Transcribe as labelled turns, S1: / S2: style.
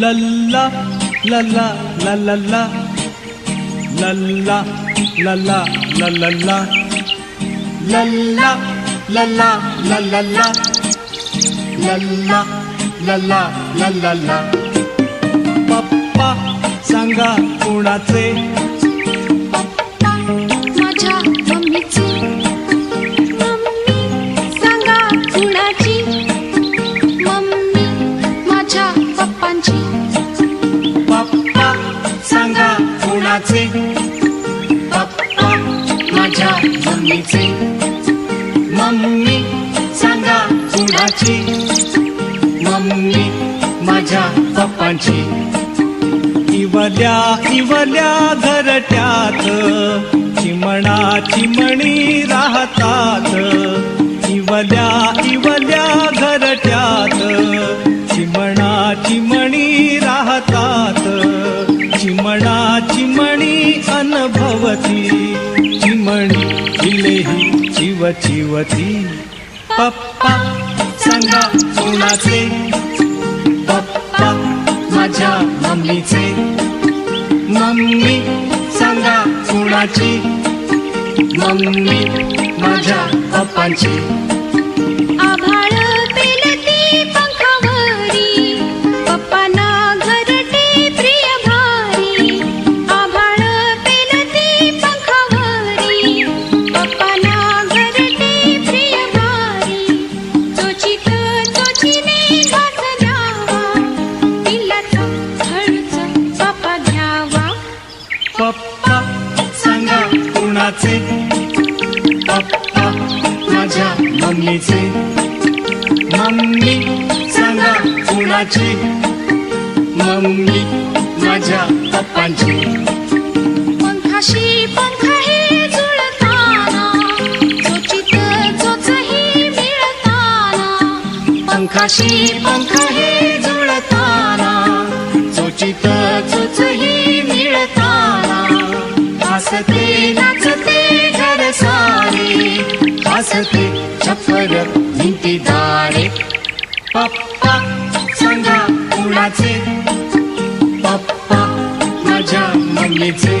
S1: लल्ला लल्ला लल्ला लल्ला लल्ला लल्ला लल्ला लल्ला लल्ला लल्ला लल्ला लल्ला पप्पा सांगा कुणाचे
S2: मम्मीची. मम्मी सांगा कुणाची? मम्मी माझ्या पप्पांची.
S1: इवल्या इवल्या घरट्यात चिमणा चिमणी राहतात. इवल्या इवल्या घरट्यात चिमणा चिमणी राहतात. चिमणा चिमणी अनुभवती. इलेही चिव चिवती पप्पा सांगा कोणाचे? पप्पा माझ्या मम्मीचे. मम्मी सांगा कोणाची? मम्मी माझ्या पप्पांची. पप्पा सांगा कुणाचे? पप्पा माझ्या मम्मीचे. मम्मी सांगा कुणाची? मम्मी माझ्या पप्पांची.
S2: पंखाशी पंख हे जुळताना
S1: पंखाशी पंख हे जुळताना चोचित चोचही मिळताना. हसते नाचते घर सारे हसते छप्पर भिंती दारे. पप्पा सांगा कुणाचे? पप्पा माझ्या मम्मीचे.